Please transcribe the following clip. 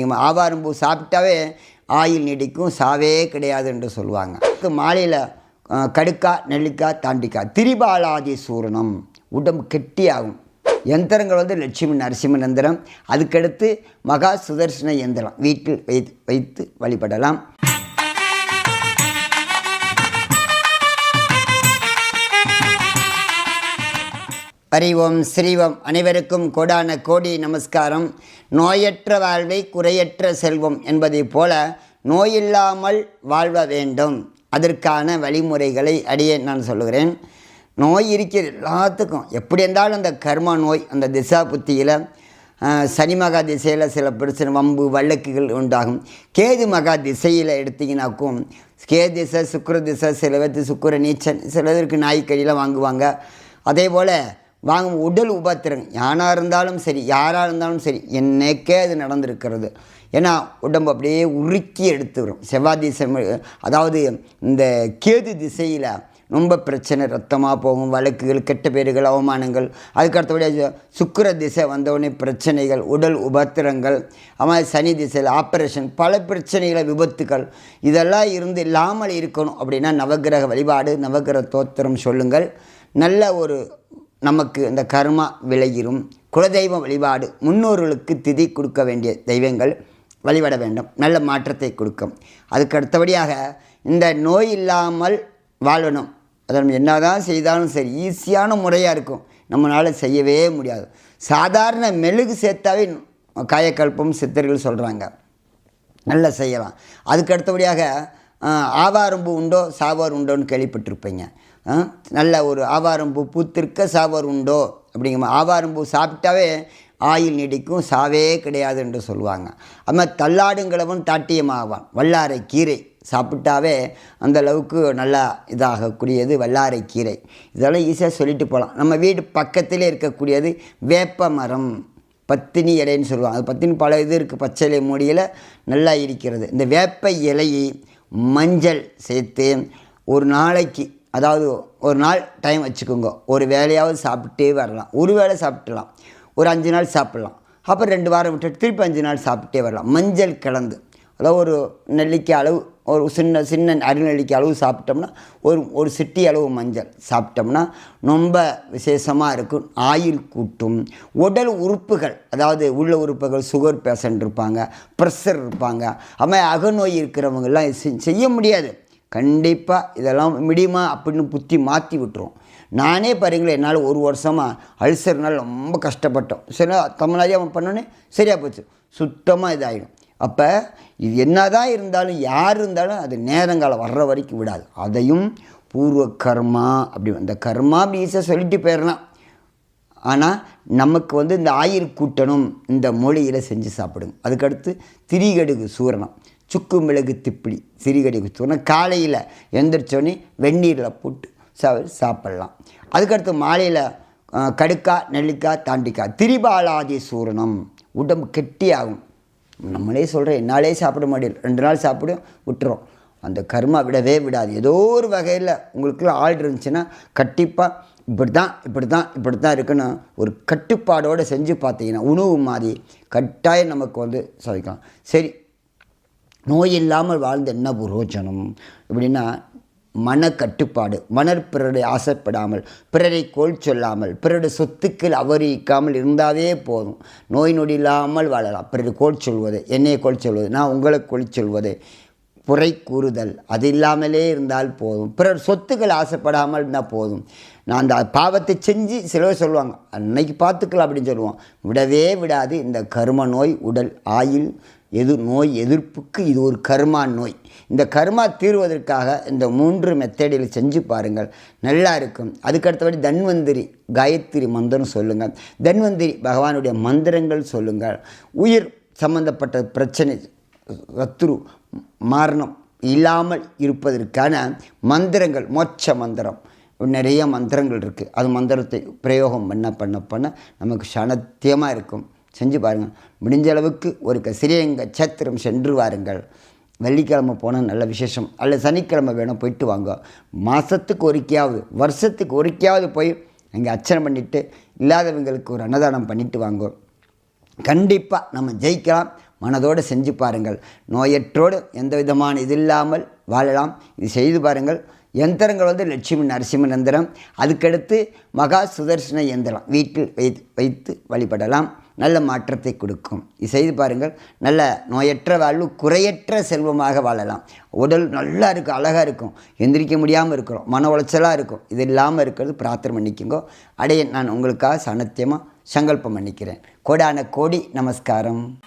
நீங்கள் ஆவாரம்பூ சாப்பிட்டாவே ஆயில் நீடிக்கும் சாவே கிடையாது என்று சொல்லுவாங்க. அதுக்கு மாலையில் கடுக்கா நெல்லிக்காய் தாண்டிக்காய் திரிபாலாதி சூரணம் உடம்பு கெட்டியாகும். எந்திரங்கள் வந்து லட்சுமி நரசிம்ம எந்திரம் அதுக்கடுத்து மகா சுதர்சன எந்திரம். வீட்டில் வைத்து வைத்து வழிபடலாம். அறிவோம் ஸ்ரீவம் அனைவருக்கும் கோடான கோடி நமஸ்காரம். நோயற்ற வாழ்வை குறையற்ற செல்வம் என்பதைப் போல நோயில்லாமல் வாழ்வ வேண்டும். அதற்கான வழிமுறைகளை அடியே நான் சொல்லுகிறேன். நோய் இருக்கிறது எல்லாத்துக்கும். எப்படி இருந்தாலும் அந்த கர்ம நோய் அந்த திசா புத்தியில் சனி மகா திசையில் சில பிரச்சனை வம்பு வழக்குகள் உண்டாகும். கேது மகா திசையில் எடுத்திங்கனாக்கும் கே திசை சுக்கர திசை சில பேர்த்து சுக்கர நீச்சன் சிலதற்கு நாய்க்கடியெலாம் வாங்குவாங்க. அதே போல் வாங்கும் உடல் உபத்திரங்க யானாக இருந்தாலும் சரி யாராக இருந்தாலும் சரி என்னைக்கே அது நடந்திருக்கிறது. ஏன்னா உடம்பு அப்படியே உருக்கி எடுத்து வரும். செவ்வாய் திசை அதாவது இந்த கேது திசையில் ரொம்ப பிரச்சனை ரத்தமாக போகும் வழக்குகள் கெட்ட பேர்கள் அவமானங்கள். அதுக்கு அடுத்தபடியாக சுக்கிர திசை வந்தவுடனே பிரச்சனைகள் உடல் உபத்திரங்கள் அம்மா சனி திசையில் ஆப்ரேஷன் பல பிரச்சனைகளை விபத்துக்கள் இதெல்லாம் இருந்து இல்லாமல் இருக்கணும் அப்படின்னா நவக்கிரக வழிபாடு நவக்கிரக தோத்திரம் சொல்லுங்கள். நல்ல ஒரு நமக்கு இந்த கர்மா விளையிரும். குலதெய்வ வழிபாடு முன்னோர்களுக்கு திதி கொடுக்க வேண்டிய தெய்வங்கள் வழிபட வேண்டும். நல்ல மாற்றத்தை கொடுக்கும். அதுக்கு அடுத்தபடியாக இந்த நோய் இல்லாமல் வாழணும். அதை நம்ம என்னதான் செய்தாலும் சரி ஈஸியான முறையாக இருக்கும். நம்மளால் செய்யவே முடியாது. சாதாரண மெழுகு சேர்த்தாவே காயக்கல்பம் சித்தர்கள் சொல்கிறாங்க நல்லா செய்யலாம். அதுக்கு அடுத்தபடியாக ஆவாரம்பு உண்டோ சாவார் உண்டோன்னு கேள்விப்பட்டிருப்பீங்க. நல்ல ஒரு ஆவாரம்பூ பூத்திருக்க சாவர் உண்டோ? அப்படிங்கிற ஆவாரம்பூ சாப்பிட்டாவே ஆயில் நீடிக்கும் சாவே கிடையாது என்று சொல்லுவாங்க. அது மாதிரி தாட்டியமாவான். வல்லாரை கீரை சாப்பிட்டாவே அந்த அளவுக்கு நல்லா இதாகக்கூடியது வல்லாரை கீரை. இதெல்லாம் ஈஸியாக சொல்லிட்டு போகலாம் நம்ம வீடு பக்கத்திலே இருக்கக்கூடியது வேப்ப மரம் பத்தினி இலைன்னு சொல்லுவாங்க. அது பத்தினி பல இது இருக்குது பச்சை இலை மூடியில் நல்லா இருக்கிறது. இந்த வேப்ப இலையை மஞ்சள் சேர்த்து ஒரு நாளைக்கு அதாவது ஒரு நாள் டைம் வச்சுக்கோங்க. ஒரு வேலையாவது சாப்பிட்டே வரலாம். ஒரு வேளை சாப்பிட்லாம் ஒரு அஞ்சு நாள் சாப்பிட்லாம். அப்புறம் ரெண்டு வாரம் விட்டு திருப்பி அஞ்சு நாள் சாப்பிட்டே வரலாம். மஞ்சள் கலந்து. அதாவது ஒரு நெல்லிக்காய் அளவு ஒரு சின்ன சின்ன அருநெல்லிக்காய் அளவு சாப்பிட்டோம்னா ஒரு ஒரு சிட்டி அளவு மஞ்சள் சாப்பிட்டோம்னா ரொம்ப விசேஷமாக இருக்கும். ஆயில் கூட்டும். உடல் உறுப்புகள் அதாவது உள்ள உறுப்புகள் சுகர் பேஷண்ட் இருப்பாங்க ப்ரெஷர் இருப்பாங்க. அம்மா அகநோய் இருக்கிறவங்கெல்லாம் செய்ய முடியாது. கண்டிப்பாக இதெல்லாம் முடியுமா அப்படின்னு புத்தி மாற்றி விட்டுரும். நானே பாருங்களேன் என்னால் ஒரு வருஷமாக அல்சர்னால் ரொம்ப கஷ்டப்பட்டோம். சரி தமிழ்நாடே அவன் பண்ணோன்னே சரியாக போச்சு. சுத்தமாக இதாகிடும் அப்போ இது என்ன தான் இருந்தாலும் யார் இருந்தாலும் அது நேரங்காலம் வர்ற வரைக்கும் விடாது. அதையும் பூர்வ கர்மா அப்படி அந்த கர்மா அப்படி ஈஸியாக சொல்லிட்டு போயிடலாம். ஆனால் நமக்கு வந்து இந்த ஆயில் கூட்டணும் இந்த மொழியில் செஞ்சு சாப்பிடுங்க. அதுக்கடுத்து திரிகடுகு சூரணம். சுக்கு மிளகு திப்பிடி திரிகடுகு சூரணம் காலையில் எந்திரிச்சோன்னே வெந்நீரில் போட்டு சா சாப்பிட்லாம். அதுக்கடுத்து மாலையில் கடுக்கா நெல்லிக்காய் தாண்டிக்காய். திரிபாலாதி சூரணம். உடம்பு கெட்டியாகும். நம்மளே சொல்கிறேன் என்னாலே சாப்பிட முடியல ரெண்டு நாள் சாப்பிடும் விட்டுரும் அந்த கர்மா விடவே விடாது. ஏதோ ஒரு வகையில் உங்களுக்குள்ள ஆள் இருந்துச்சுன்னா கண்டிப்பாக இப்படி தான் இப்படி தான் இப்படி தான் இருக்குன்னு ஒரு கட்டுப்பாடோடு செஞ்சு பார்த்தீங்கன்னா உணவு மாதிரி கட்டாயம் நமக்கு வந்து சாதிக்கலாம். சரி நோய் இல்லாமல் வாழ்ந்து என்ன புரோஜனம்? எப்படின்னா மனக்கட்டுப்பாடு. மனர் பிறரை ஆசைப்படாமல் பிறரை கோல் சொல்லாமல் பிறருடைய சொத்துக்கள் அவரிக்காமல் இருந்தாவே போதும். நோய் நொடி இல்லாமல் வாழலாம். பிறரை கோல் சொல்வது என்னையை கோல் சொல்வது நான் உங்களை கோல் சொல்வது புரை கூறுதல் அது இல்லாமலே இருந்தால் போதும். பிறர் சொத்துக்கள் ஆசைப்படாமல் இருந்தால் போதும். நான் அந்த பாவத்தை செஞ்சு சிலவர் சொல்லுவாங்க அன்னைக்கு பார்த்துக்கலாம் அப்படின்னு சொல்லுவோம். விடவே விடாது. இந்த கரும நோய் உடல் ஆயில் எது நோய் எதிர்ப்புக்கு இது ஒரு கர்மா நோய். இந்த கர்மா தீர்வதற்காக இந்த மூன்று மெத்தடில் செஞ்சு பாருங்கள். நல்லா இருக்கும். அதுக்கடுத்தபடி தன்வந்திரி காயத்ரி மந்திரம் சொல்லுங்கள் தன்வந்திரி பகவானுடைய மந்திரங்கள் சொல்லுங்கள். உயிர் சம்பந்தப்பட்ட பிரச்சனை சத்ரு மரணம் இல்லாமல் இருப்பதற்கான மந்திரங்கள் மோட்ச மந்திரம். நிறைய மந்திரங்கள் இருக்குது அது மந்திரத்தை பிரயோகம் பண்ண பண்ண பண்ண நமக்கு சனத்தியமாக இருக்கும். செஞ்சு பாருங்கள் முடிஞ்ச அளவுக்கு ஒரு சிறியங்க சேத்திரம் சென்று வாருங்கள். வெள்ளிக்கிழமை போனால் நல்ல விசேஷம். அல்ல சனிக்கிழமை வேணும் போயிட்டு வாங்க. மாதத்துக்கு ஒருக்கையாவது வருஷத்துக்கு ஒருக்கையாவது போய் அங்கே அர்ச்சனை பண்ணிவிட்டு இல்லாதவங்களுக்கு ஒரு அன்னதானம் பண்ணிவிட்டு வாங்க. கண்டிப்பாக நம்ம ஜெயிக்கலாம். மனதோடு செஞ்சு பாருங்கள். நோயற்றோடு எந்த விதமான இது இல்லாமல் வாழலாம். இது செய்து பாருங்கள். யந்திரங்கள் வந்து லட்சுமி நரசிம்ம யந்திரம் அதுக்கடுத்து மகா சுதர்சன யந்திரம் வீட்டில் வைத்து வைத்து வழிபடலாம். நல்ல மாற்றத்தை கொடுக்கும். இது செய்து பாருங்கள். நல்ல நோயற்ற வாழ்வு குறையற்ற செல்வமாக வாழலாம். உடல் நல்லா இருக்கும் அழகாக இருக்கும். எந்திரிக்க முடியாமல் இருக்கிறோம். மன உளைச்சலாக இருக்கும். இது இல்லாமல் இருக்கிறது. பிரார்த்தனை பண்ணிக்கோங்க. அடைய நான் உங்களுக்காக சனத்தியமாக சங்கல்பம் பண்ணிக்கிறேன். கோடான கோடி நமஸ்காரம்.